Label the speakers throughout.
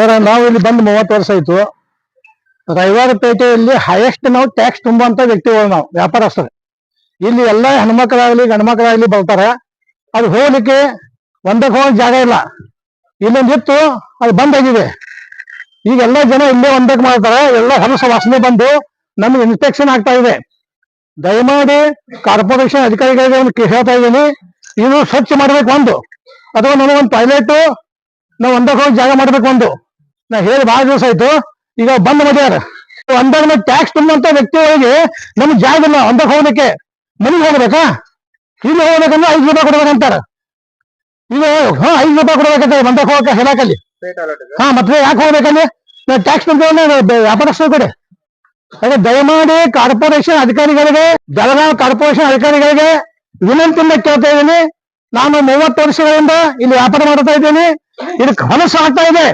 Speaker 1: Sir, ನಾವು ಇಲ್ಲಿ ಬಂದು ಮೂವತ್ತು ವರ್ಷ ಆಯ್ತು. ರವಿವಾರ ಪೇಟೆಯಲ್ಲಿ ಹೈಯೆಸ್ಟ್ ನಾವು ಟ್ಯಾಕ್ಸ್ ತುಂಬುವಂತ ವ್ಯಕ್ತಿಗಳು ನಾವು, ವ್ಯಾಪಾರಸ್ಥರು. ಇಲ್ಲಿ ಎಲ್ಲ ಹೆಣ್ಮಕ್ಳಾಗ್ಲಿ, ಗಂಡ್ಮಕ್ಳಾಗ್ಲಿ ಬರ್ತಾರೆ. ಅದು ಹೋಗ್ಲಿಕ್ಕೆ ಒಂದಕ್ಕೆ ಹೋಗಕ್ ಜಾಗ ಇಲ್ಲ. ಇಲ್ಲೊಂದು ಇತ್ತು, ಅದು ಬಂದ್ ಆಗಿದೆ. ಈಗ ಎಲ್ಲ ಜನ ಇಲ್ಲೇ ಒಂದಕ್ಕೆ ಮಾಡ್ತಾರೆ. ಎಲ್ಲ ಹೊಲಸ ವಾಸನೆ ಬಂದು ನಮ್ಗೆ ಇನ್ಸ್ಪೆಕ್ಷನ್ ಆಗ್ತಾ ಇದೆ. ದಯಮಾಡಿ ಕಾರ್ಪೊರೇಷನ್ ಅಧಿಕಾರಿಗಳಿಗೆ ಒಂದು ಹೇಳ್ತಾ ಇದ್ದೀನಿ. ಇದು ಸ್ವಚ್ಛ ಮಾಡ್ಬೇಕು ಒಂದು. ಅಥವಾ ನನಗೊಂದು ಟಾಯ್ಲೆಟ್ ನಾವು ಒಂದಕ್ಕೆ ಹೋಗಿ ಜಾಗ ಮಾಡ್ಬೇಕು ಒಂದು. ನಾ ಹೇಳಿ ಬಹಳ ದಿವಸ ಆಯ್ತು. ಈಗ ಬಂದ್ ಮಾಡ್ಯಾರ ಅಂದಾಗ ಟ್ಯಾಕ್ಸ್ ತುಂಬಂತ ವ್ಯಕ್ತಿಗಳಿಗೆ ನಮ್ಗೆ ಜಾಗ ಇಲ್ಲ. ಅಂದಾಗ ಹೋಗ್ಲಿಕ್ಕೆ ಮನೆಗೆ ಹೋಗ್ಬೇಕಾ? ಇಲ್ಲಿ ಹೋಗ್ಬೇಕಂದ್ರೆ ಐದು ರೂಪಾಯಿ ಕೊಡ್ಬೇಕಂತಾರ ಇದು ಹಾ ಐದು ರೂಪಾಯಿ ಕೊಡ್ಬೇಕಂತ. ಒಂದಕ್ಕೆ ಹೋಗಕ್ಕೆ ಹೇಳಕಲ್ಲಿ ಹಾ ಮತ್ತೆ ಯಾಕೆ ಹೋಗ್ಬೇಕಲ್ಲಿ ನಾ ಟ್ಯಾಕ್ಸ್ ತುಂಬಿ ವ್ಯಾಪಾರಸ್ಥರ ಕೊಡಿ. ಅದೇ ದಯಮಾಡಿ ಕಾರ್ಪೊರೇಷನ್ ಅಧಿಕಾರಿಗಳಿಗೆ ಬೆಳಗಾವಿ ಕಾರ್ಪೊರೇಷನ್ ಅಧಿಕಾರಿಗಳಿಗೆ ವಿನಂತಿಯಿಂದ ಕೇಳ್ತಾ ಇದ್ದೀನಿ. ನಾನು ಮೂವತ್ತು ವರ್ಷಗಳಿಂದ ಇಲ್ಲಿ ವ್ಯಾಪಾರ ಮಾಡ್ತಾ ಇದ್ದೀನಿ. ಇಲ್ಲಿ ಹೊಲಸು ಆಗ್ತಾ ಇದೆ.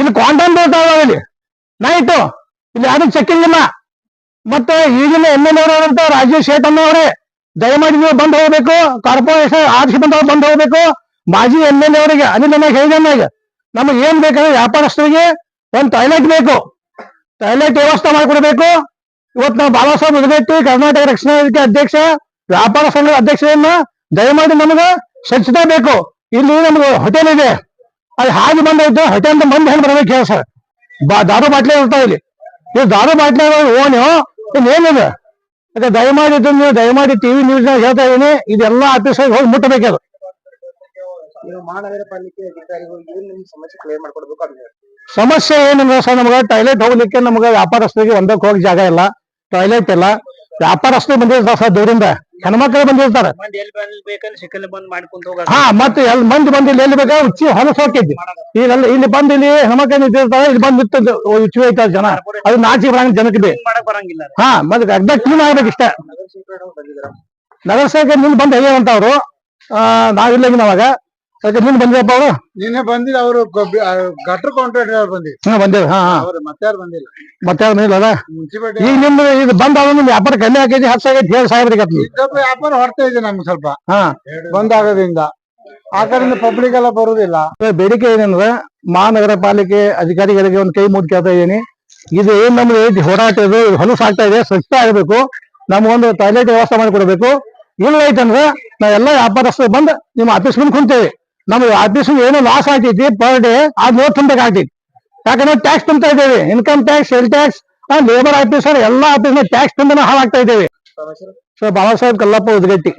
Speaker 1: ಇಲ್ಲಿ ಕ್ವಾಂಟಮ್ ಇಲ್ಲಿ ನೈಟು ಇಲ್ಲಿ ಯಾರು ಚೆಕ್ಕಿಂಗ್ ಇಲ್ಲ. ಮತ್ತೆ ಈಗಿನ ಎಂ ಎಲ್ ಎವರಂತ ರಾಜೇಶ್ ಶೇಟ್ ಅವರೇ ದಯಮಾಡಿ ನೀವು ಬಂದ್ ಹೋಗ್ಬೇಕು. ಕಾರ್ಪೊರೇಷನ್ ಆರ್ಸಿ ಬಂದವ್ರು ಬಂದ್ ಹೋಗ್ಬೇಕು. ಮಾಜಿ ಎಂ ಎಲ್ ಅವರಿಗೆ, ಅನಿಲ್ ಅನ್ನ ಹೇಳಿದೆ ನಮಗೆ ಏನ್ ಬೇಕಂದ್ರೆ ವ್ಯಾಪಾರಸ್ಥರಿಗೆ ಒಂದು ಟಾಯ್ಲೆಟ್ ಬೇಕು. ಟಾಯ್ಲೆಟ್ ವ್ಯವಸ್ಥೆ ಮಾಡಿಕೊಡ್ಬೇಕು. ಇವತ್ತು ನಾವು ಬಾಬಾ ಸಾಹೇಬ್ ಕರ್ನಾಟಕ ರಕ್ಷಣಾ ವೇದಿಕೆ ಅಧ್ಯಕ್ಷ, ವ್ಯಾಪಾರ ಸಂಘದ ಅಧ್ಯಕ್ಷರನ್ನ ದಯಮಾಡಿ ನಮಗೆ ಸ್ವಚ್ಛತೆ ಬೇಕು. ಇಲ್ಲಿ ನಮ್ಗೆ ಹೋಟೆಲ್ ಇದೆ. ಅದು ಹಾಗೆ ಬಂದೈತೆ ಹೊಟ್ಟೆ ಅಂತ ಬಂದ್ ಹೆಂಗ್ ಬರ್ಬೇಕು ಹೇಳಿ ಸರ್. ಬಾ ದಾರು ಬಾಟ್ಲಿ ಇರ್ತಾವ ಇಲ್ಲಿ. ನೀವು ದಾರು ಬಾಟ್ಲಿ ಓನು ಏನಿದೆ ಅದೇ ದಯಮಾಡಿ ಇದ್ದ ನೀವು ದಯಮಾಡಿ ಟಿವಿ ನ್ಯೂಸ್ ಹೇಳ್ತಾ ಇದೀನಿ. ಇದೆಲ್ಲ ಆಫೀಸ್ ಹೋಗಿ ಮುಟ್ಟಬೇಕದು
Speaker 2: ಅದು. ಸಮಸ್ಯೆ
Speaker 1: ಏನಂದ್ರೆ ಸರ್ ನಮ್ಗೆ ಟಾಯ್ಲೆಟ್ ಹೋಗ್ಲಿಕ್ಕೆ ನಮ್ಗೆ ವ್ಯಾಪಾರಸ್ಥರಿಗೆ ಒಂದಕ್ಕೆ ಹೋಗಿ ಜಾಗ ಇಲ್ಲ ಟಾಯ್ಲೆಟ್ ಇಲ್ಲ. ವ್ಯಾಪಾರಸ್ಥರು ಬಂದಿರ್ತಾರೆ ಸರ್ ದೂರಿಂದ. ಹೆಣ್ಮಕ್ಳು ಬಂದಿರ್ತಾರ.
Speaker 2: ಮಂದಿ ಎಲ್ಲಿ ಬಂದ್ ಬೇಕಂದ್ರೆ ಸಿಕ್ಕಲ್ಲಿ ಬಂದ್ ಮಾಡ್ಕೊಂತ ಹೋಗ
Speaker 1: ಹಾ ಮತ್ತೆ ಎಲ್ ಮಂದಿ ಬಂದ್ ಇಲ್ಲಿ ಎಲ್ಲಿ ಬೇಕಾ ಉಚ್ಚಿ ಹೊಲಸು ಹೋಗ್ತೈತಿ ಇಲ್ಲಿ ಇಲ್ಲಿ ಬಂದ್ ಇಲ್ಲಿ ಹೆಣ್ಮಕ್ಳು ನಿಂತಿರ್ತಾರ ಇಲ್ಲಿ ಬಂದ್ ಬಿತ್ತ ಉಚ್ಚಿ ಹೋಯ್ತಾರ ಜನ. ಅದು ನಾಚಿ ಬರಂಗ ಜನಕ್ಕೆ ಬೇ.
Speaker 2: ಮಾಡಕ್ ಬರಂಗಿಲ್ಲ
Speaker 1: ಹಾ ಮತ್ತೆ ಅಗ್ದ ಕ್ಲೀನ್ ಆಗ್ಬೇಕು ಇಷ್ಟ.
Speaker 2: ನಗರ ಸೇವಕರು
Speaker 1: ಬಂದ್ ಅವರು ನಾವಿಲ್ಲ ನಾವಾಗ ಅದಕ್ಕೆ ನಿನ್ ಬಂದಿರಪ್ಪ ಅವರು
Speaker 3: ನಿನ್ನೆ ಬಂದಿಲ್ಲ ಅವರು ಗಟ್ರ ಕಾಂಟ್ರಾಕ್ಟರ್ ಅವ್ರು ಬಂದಿದ್ರು
Speaker 1: ಹಾ ಬಂದೇವ್ ಹಾ ಹಾ.
Speaker 3: ಅವ್ರು ಮತ್ತಾರು ಬಂದಿಲ್ಲ.
Speaker 1: ಮತ್ತೆ ಯಾರು ಇಲ್ಲ
Speaker 3: ಮುನ್ಸಿಪಾಲಿಟಿ
Speaker 1: ಈಗ ನಿಮ್ದು ಇದು ಬಂದ ನಿಮ್ ವ್ಯಾಪಾರ ಕಮ್ಮಿ ಆಗೈತಿ ಹತ್ತು ಆಗೈತಿ ಹೇಳಿ ಸಾಹೇಬ್ರಿಗೆ.
Speaker 3: ಸ್ವಲ್ಪ ವ್ಯಾಪಾರ ಹೊರತಾ ಇದೆ ನಮ್ಗೆ ಸ್ವಲ್ಪ.
Speaker 1: ಹಾ.
Speaker 3: ಬಂದಾಗೋದ್ರಿಂದ ಆ ಕಡೆಯಿಂದ ಪಬ್ಲಿಕ್ ಎಲ್ಲ ಬರುದಿಲ್ಲ.
Speaker 1: ಇವಾಗ ಬೇಡಿಕೆ ಏನಂದ್ರೆ ಮಹಾನಗರ ಪಾಲಿಕೆ ಅಧಿಕಾರಿಗಳಿಗೆ ಒಂದು ಕೈ ಮುದ್ದು ಕೇಳ್ತಾ ಇದೀನಿ ಇದು ಏನ್ ನಮ್ದು ಐತಿ ಹೋರಾಟ ಇದೆ? ಇದು ಹೊಲಸು ಆಗ್ತಾ ಇದೆ ಸ್ವಚ್ಛ ಆಗಬೇಕು. ನಮಗೊಂದು ಟಾಯ್ಲೆಟ್ ವ್ಯವಸ್ಥೆ ಮಾಡಿಕೊಡ್ಬೇಕು. ಇಲ್ಲ ಐತಂದ್ರೆ ನಾವೆಲ್ಲ ವ್ಯಾಪಾರಸ್ಥರು ಬಂದು ನಿಮ್ಮ ಆಫೀಸ್ ಮುಂದೆ ಕುಂತೇವೆ. ನಮ್ಗೆ ಆಫೀಸ್ ಏನೋ ಲಾಸ್ ಆಗ್ತೈತಿ ಪರ್ ಡೇ ಆ ನೋಟ್ ತುಂಬಬೇಕಾಗ್ತೈತಿ ಯಾಕಂದ್ರೆ ಟ್ಯಾಕ್ಸ್ ತುಂಬ್ತಾ ಇದ್ದೇವೆ. Income tax sale tax labour officer ಎಲ್ಲಾ ಆಫೀಸ್ ಟ್ಯಾಕ್ಸ್ ತುಂಬಾ ಹಾಳಾಗ್ತಾ ಇದ್ದೇವೆ. ಸೊ ಬಾಬಾ ಸಾಹೇಬ್ ಕಲ್ಲಪ್ಪ ಉದ್ಗಟ್ಟಿ.